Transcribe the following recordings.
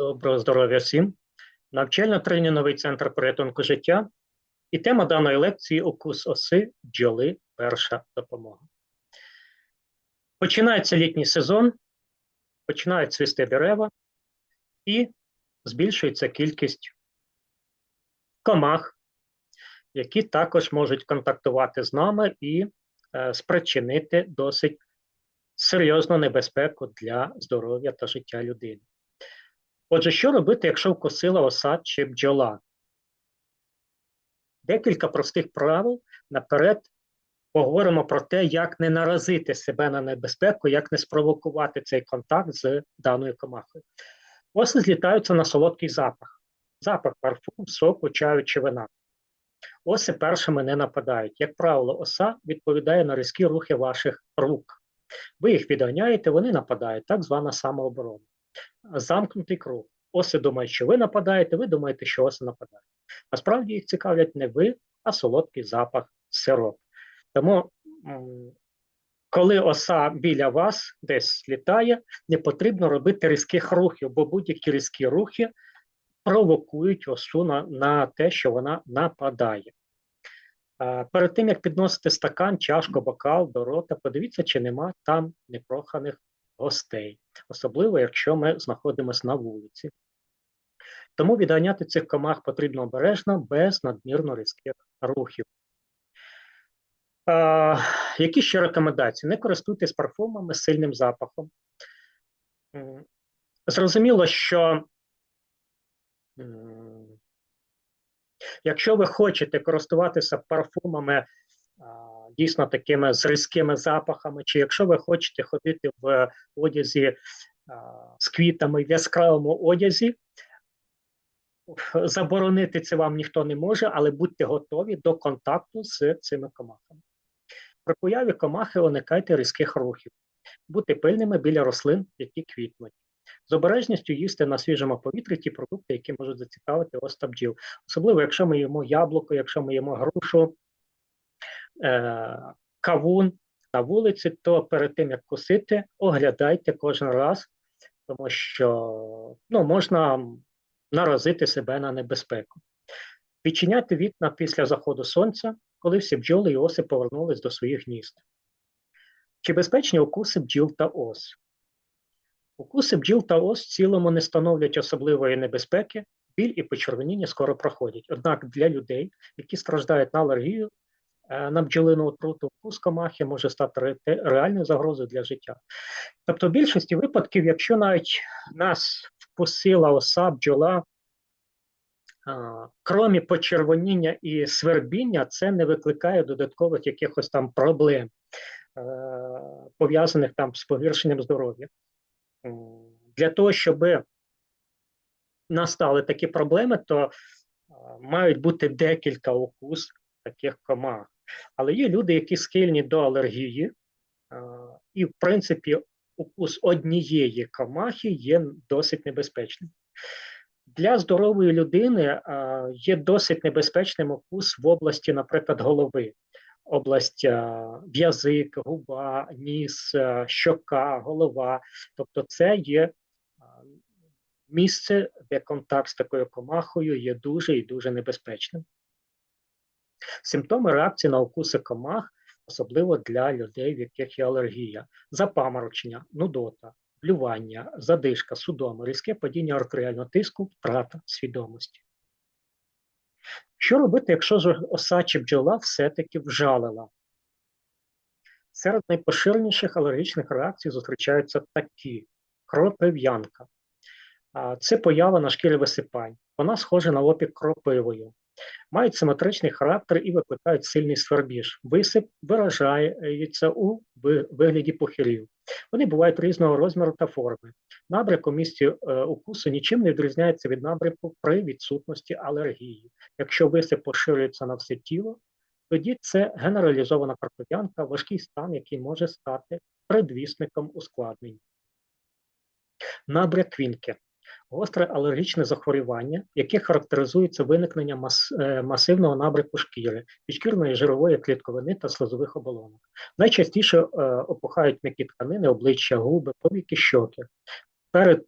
Доброго здоров'я всім. Навчально-тренінговий центр порятунку життя. І тема даної лекції укус оси, бджоли, перша допомога. Починається літній сезон, починають цвісти дерева і збільшується кількість комах, які також можуть контактувати з нами і е, спричинити досить серйозну небезпеку для здоров'я та життя людини. Отже, що робити, якщо вкусила оса чи бджола? Декілька простих правил наперед поговоримо про те, як не наразити себе на небезпеку, як не спровокувати цей контакт з даною комахою. Оси злітаються на солодкий запах, запах парфум, соку, чаю чи вина. Оси першими не нападають. Як правило, оса відповідає на різкі рухи ваших рук. Ви їх відганяєте, вони нападають, так звана самооборона. Замкнутий круг. Оси думають, що ви нападаєте, ви думаєте, що оси нападають. Насправді їх цікавлять не ви, а солодкий запах сироп. Тому, коли оса біля вас десь літає, не потрібно робити різких рухів, бо будь-які різкі рухи провокують осу на, на те, що вона нападає. Перед тим, як підносити стакан, чашку, бокал до рота, подивіться, чи нема там непроханих гостей, особливо, якщо ми знаходимося на вулиці. Тому відганяти цих комах потрібно обережно, без надмірно різких рухів. А, Які ще рекомендації? Не користуйтесь парфумами з сильним запахом. Зрозуміло, що якщо ви хочете користуватися парфумами дійсно такими з різкими запахами, чи якщо ви хочете ходити в одязі з квітами в яскравому одязі, заборонити це вам ніхто не може, але будьте готові до контакту з цими комахами. При появі комахи уникайте різких рухів, бути пильними біля рослин, які квітнуть. З обережністю їсти на свіжому повітрі ті продукти, які можуть зацікавити оста бджіл. Особливо, якщо ми їмо яблуко, якщо ми їмо грушу, кавун на вулиці, то перед тим, як кусити, оглядайте кожен раз, тому що ну, можна наразити себе на небезпеку. Відчиняти вікна після заходу сонця, коли всі бджоли і оси повернулись до своїх гнізд. Чи безпечні укуси бджіл та ос? Укуси бджіл та ос в цілому не становлять особливої небезпеки, біль і почервоніння скоро проходять. Однак для людей, які страждають на алергію, е, на бджолину отруту, укус комахи може стати реальною загрозою для життя. Тобто, в більшості випадків, якщо навіть нас вкусила оса, бджола, кромі почервоніння і свербіння, це не викликає додаткових якихось там проблем, е, пов'язаних там з погіршенням здоров'я. Для того, щоб настали такі проблеми, то мають бути декілька укус таких комах. Але є люди, які схильні до алергії, і, в принципі, укус однієї комахи є досить небезпечним. Для здорової людини є досить небезпечним укус в області, наприклад, голови область язик, губа, ніс, щока, голова. Тобто, це є місце, де контакт з такою комахою є дуже і дуже небезпечним. Симптоми реакції на укуси комах, особливо для людей, в яких є алергія, запаморочення, нудота, блювання, задишка, судоми, різке падіння артеріального тиску, втрата свідомості. Що робити, якщо ж оса чи бджола все-таки вжалила? Серед найпоширеніших алергічних реакцій зустрічаються такі: кропив'янка. Це поява на шкірі висипань. Вона схожа на опік кропивою. Мають симетричний характер і викликають сильний свербіж. Висип виражається у вигляді похирів. Вони бувають різного розміру та форми. Набряк у місці е, укусу нічим не відрізняється від набряку при відсутності алергії. Якщо висип поширюється на все тіло, тоді це генералізована картоп'янка, важкий стан, який може стати предвісником ускладнень. Набряк квінки гостре алергічне захворювання, яке характеризується виникненням мас, е, масивного набряку шкіри, підшкірної жирової клітковини та слизових оболонок. Найчастіше е, опухають м'які тканини, обличчя, губи, повіки, щоки. Перед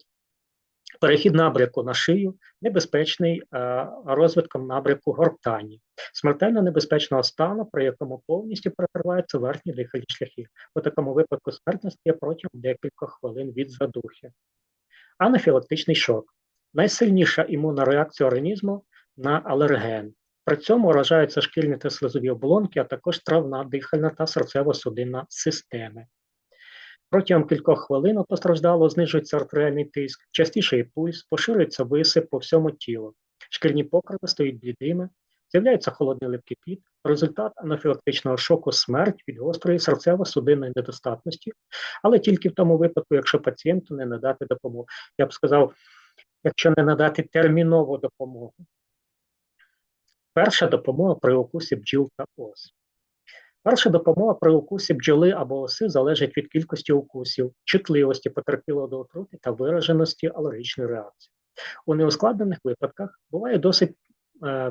Перехід набряку на шию небезпечний е, розвитком набряку гортані, смертельно небезпечного стану, при якому повністю перекриваються верхні дихальні шляхи. У такому випадку смертність є протягом декількох хвилин від задухи. Анафілактичний шок найсильніша імунна реакція організму на алерген. При цьому вражаються шкільні та слизові оболонки, а також травна, дихальна та серцево-судинна системи. Протягом кількох хвилин у постраждало знижується артеріальний тиск, частіший пульс, поширюється висип по всьому тілу. Шкільні покриви стають блідими, з'являється холодний липкий піт, результат анафілактичного шоку смерть від гострої серцево-судинної недостатності, але тільки в тому випадку, якщо пацієнту не надати допомогу. Я б сказав, якщо не надати термінову допомогу. Перша допомога при укусі бджіл та ос. Перша допомога при укусі бджоли або оси залежить від кількості укусів, чутливості потерпілого до отрути та вираженості алергічної реакції. У неускладнених випадках буває досить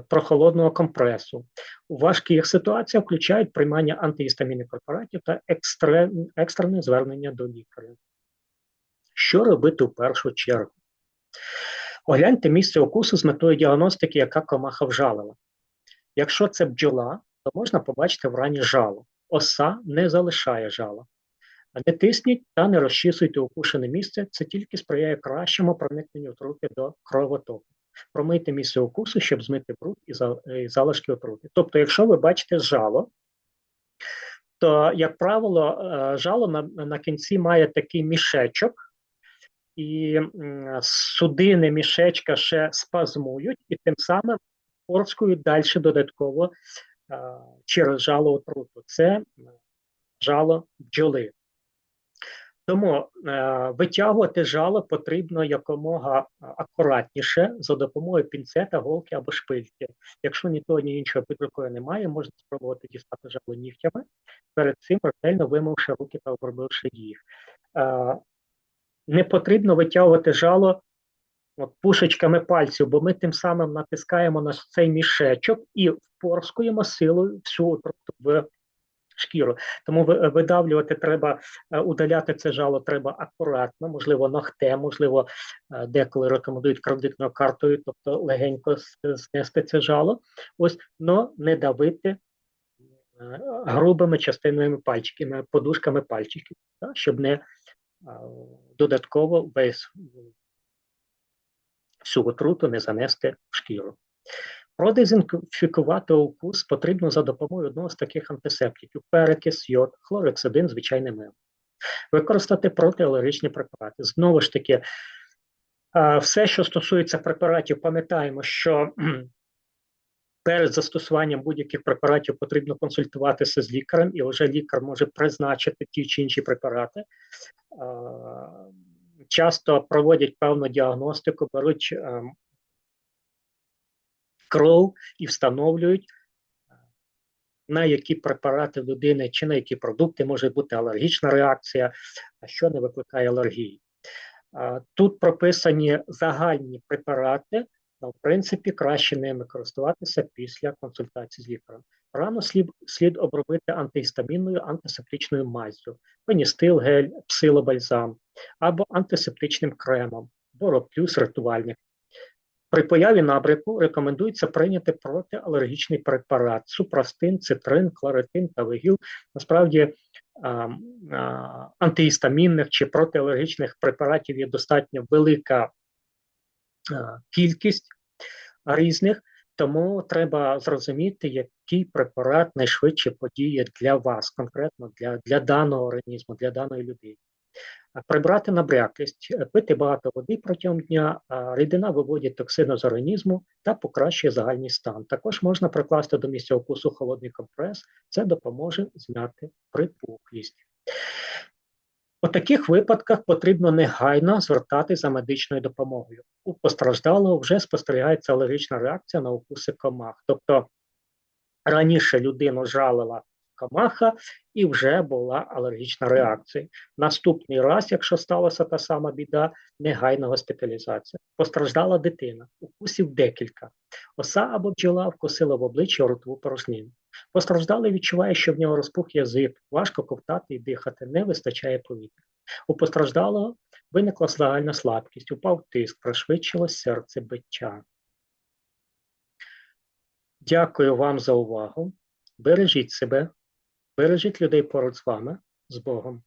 прохолодного компресу. У важких ситуаціях включають приймання антигістамінних препаратів та екстрене звернення до лікаря. Що робити в першу чергу? Огляньте місце укусу з метою діагностики, яка комаха вжалила. Якщо це бджола, то можна побачити в рані жало. Оса не залишає жала. Не тисніть та не розчісуйте укушене місце, це тільки сприяє кращому проникненню отрути до кровотоку. Промийте місце укусу, щоб змити бруд і залишки отрути. Тобто, якщо ви бачите жало, то, як правило, е, жало на, на кінці має такий мішечок, і судини мішечка ще спазмують, і тим самим порскують далі додатково через жало отруту. Це жало бджоли. Тому е, витягувати жало потрібно якомога акуратніше за допомогою пінцета, голки або шпильки. Якщо ні того, ні іншого під рукою немає, можна спробувати дістати жало нігтями, перед цим ретельно вимивши руки та обробивши їх. Е, не потрібно витягувати жало от, пушечками пальців, бо ми тим самим натискаємо на цей мішечок і впорскуємо силою всю в шкіру. Тому видавлювати треба, е, удаляти це жало треба акуратно, можливо, ногтем, можливо, е, деколи рекомендують кредитною картою, тобто легенько знести це жало. Ось, но не давити е, грубими частинами пальчиками, подушками пальчиків, так, щоб не додатково весь всю отруту не занести в шкіру. Продезінфікувати укус потрібно за допомогою одного з таких антисептиків: перекис, йод, хлорексидин, звичайний мил. Використати протиалергічні препарати. Знову ж таки, все, що стосується препаратів, пам'ятаємо, що перед застосуванням будь-яких препаратів потрібно консультуватися з лікарем, і вже лікар може призначити ті чи інші препарати. Часто проводять певну діагностику, беруть ем, кров і встановлюють, на які препарати людини чи на які продукти може бути алергічна реакція, що не викликає алергії. Тут прописані загальні препарати, але в принципі краще ними користуватися після консультації з лікарем. Рано слід слід обробити антигістамінною антисептичною маззю, пеністил, гель, псилобальзам або антисептичним кремом, бороплюс рятувальник. При появі набряку рекомендується прийняти протиалергічний препарат супрастин, цитрин, кларитин та вигіл. Насправді а, антигістамінних чи протиалергічних препаратів є достатньо велика кількість різних, тому треба зрозуміти, який препарат найшвидше подіє для вас, конкретно для, для даного організму, для даної людини. Прибрати набряклість, е, пити багато води протягом дня, рідина виводить токсини з організму та покращує загальний стан. Також можна прикласти до місця укусу холодний компрес, це допоможе зняти припухлість. У таких випадках потрібно негайно звертатися за медичною допомогою. У постраждалого вже спостерігається алергічна реакція на укуси комах. Тобто раніше людину жалила комаха, і вже була алергічна реакція. Наступний раз, якщо сталася та сама біда, негайна госпіталізація. Постраждала дитина, укусів декілька. Оса або бджола вкусила в обличчя ротову порожнину. Постраждалий відчуває, що в нього розпух язик, важко ковтати і дихати, не вистачає повітря. У постраждалого виникла загальна слабкість, упав тиск, пришвидшилось серцебиття. Дякую вам за увагу. Бережіть себе, бережіть людей поруч з вами. З Богом.